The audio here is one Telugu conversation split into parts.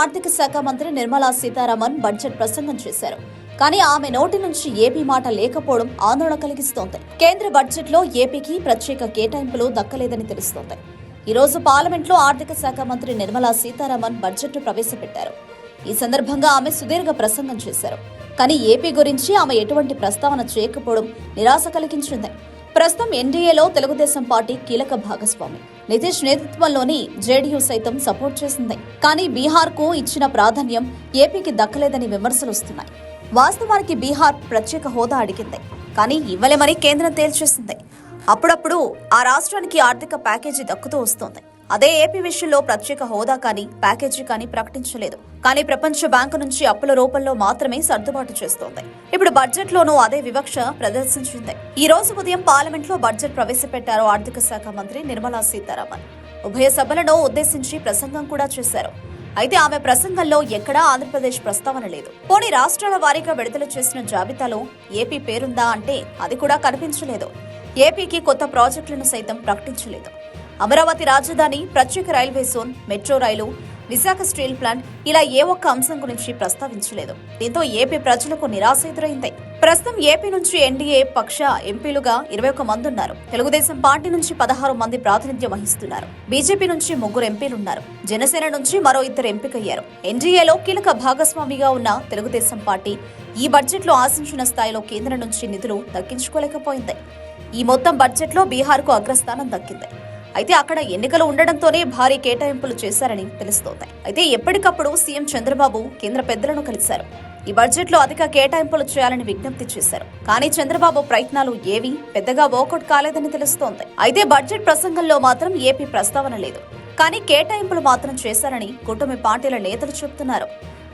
ఆర్థిక శాఖ మంత్రి నిర్మలా సీతారామన్ బడ్జెట్ ప్రసంగం చేశారు. కానీ ఆమె నోటి నుంచి ఏపీ మాట లేకపోవడం ఆందోళన కలిగిస్తోంది. కేంద్ర బడ్జెట్లో ఏపీకి ప్రత్యేక కేటాయింపులు దక్కలేదని తెలుస్తోంది. ఈ రోజు పార్లమెంట్లో ఆర్థిక శాఖ మంత్రి నిర్మలా సీతారామన్ బడ్జెట్ ప్రవేశపెట్టారు. ఈ సందర్భంగా ఆమె సుదీర్ఘ ప్రసంగం చేశారు. కానీ ఏపీ గురించి ఆమె ఎటువంటి ప్రస్తావన చేయకపోవడం నిరాశ కలిగించింది. ప్రస్తుతం ఎన్డీఏలో తెలుగుదేశం పార్టీ కీలక భాగస్వామి. నితీష్ నేతృత్వంలోని జేడీయూ సైతం సపోర్ట్ చేసింది. కానీ బీహార్కు ఇచ్చిన ప్రాధాన్యం ఏపీకి దక్కలేదని విమర్శలు వస్తున్నాయి. వాస్తవానికి బీహార్ ప్రత్యేక హోదా అడిగింది. కానీ ఇవ్వలేమని కేంద్రం తేల్చేసింది. అప్పుడప్పుడు ఆ రాష్ట్రానికి ఆర్థిక ప్యాకేజీ దక్కుతూ వస్తోంది. అదే ఏపీ విషయంలో ప్రత్యేక హోదా కానీ ప్యాకేజీ కానీ ప్రకటించలేదు. కానీ ప్రపంచ బ్యాంకు నుంచి అప్పుల రూపంలో మాత్రమే సర్దుబాటు చేస్తోంది. ఇప్పుడు బడ్జెట్ లోనూ అదే వివక్ష ప్రదర్శించింది. ఈ రోజు ఉదయం పార్లమెంట్లో బడ్జెట్ ప్రవేశపెట్టారు ఆర్థిక శాఖ మంత్రి నిర్మలా సీతారామన్. ఉభయ సభలను ఉద్దేశించి ప్రసంగం కూడా చేశారు. అయితే ఆమె ప్రసంగంలో ఎక్కడా ఆంధ్రప్రదేశ్ ప్రస్తావన లేదు. పోనీ రాష్ట్రాల వారీగా విడుదల చేసిన జాబితాలో ఏపీ పేరుందా అంటే అది కూడా కనిపించలేదు. ఏపీకి కొత్త ప్రాజెక్టులను సైతం ప్రకటించలేదు. అమరావతి రాజధాని ప్రత్యేక railway zone metro rail Visakha steel plant ఇలా ఏ ఒక్క అంశం గురించి ప్రస్తావించలేదు. దీంతో ఏపీ ప్రజలకు నిరాశ ఎదురైంది. ప్రస్తుతం ఏపీ నుంచి ఎన్డీఏ పక్ష ఎంపీలుగా ఇరవై ఒక్క మంది ఉన్నారు. తెలుగుదేశం పార్టీ నుంచి పదహారు మంది ప్రాతినిధ్యం వహిస్తున్నారు. బీజేపీ నుంచి ముగ్గురు ఎంపీలున్నారు. జనసేన నుంచి మరో ఇద్దరు ఎంపికయ్యారు. ఎన్డీఏలో కీలక భాగస్వామిగా ఉన్న తెలుగుదేశం పార్టీ ఈ బడ్జెట్లో ఆశించిన స్థాయిలో కేంద్రం నుంచి నిధులు దక్కించుకోలేకపోయింది. ఈ మొత్తం బడ్జెట్లో బీహార్కు అగ్రస్థానం దక్కింది. అయితే అక్కడ ఎన్నికలు ఉండడంతోనే భారీ కేటాయింపులు చేశారని తెలుస్తోంది. అయితే ఎప్పటికప్పుడు సీఎం చంద్రబాబు కేంద్ర పెద్దలను కలిశారు. ఈ బడ్జెట్లో అధిక కేటాయింపులు చేయాలని విజ్ఞప్తి చేశారు. కానీ చంద్రబాబు ప్రయత్నాలు ఏవి పెద్దగా వర్కౌట్ కాలేదని తెలుస్తోంది. అయితే బడ్జెట్ ప్రసంగంలో మాత్రం ఏపీ ప్రస్తావన లేదు. కానీ కేటాయింపులు మాత్రం చేశారని కూటమి పార్టీల నేతలు చెబుతున్నారు.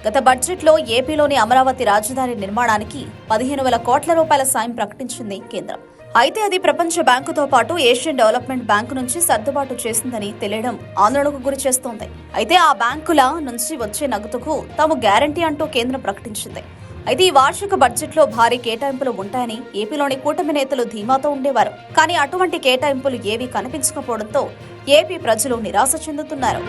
గత బడ్జెట్లో ఏపీలోని అమరావతి రాజధాని నిర్మాణానికి పదిహేను వేల కోట్ల రూపాయల సాయం ప్రకటించింది కేంద్రం. అయితే అది ప్రపంచ బ్యాంకుతో పాటు ఏషియన్ డెవలప్మెంట్ బ్యాంకు నుంచి సర్దుబాటు చేసిందని తెలియడం ఆందోళనకు గురి చేస్తోంది. అయితే ఆ బ్యాంకుల నుంచి వచ్చే నగదుకు తాము గ్యారంటీ అంటూ కేంద్రం ప్రకటించింది. అయితే ఈ వార్షిక బడ్జెట్లో భారీ కేటాయింపులు ఉంటాయని ఏపీలోని కూటమి నేతలు ధీమాతో ఉండేవారు. కానీ అటువంటి కేటాయింపులు ఏవీ కనిపించకపోవడంతో ఏపీ ప్రజలు నిరాశ చెందుతున్నారు.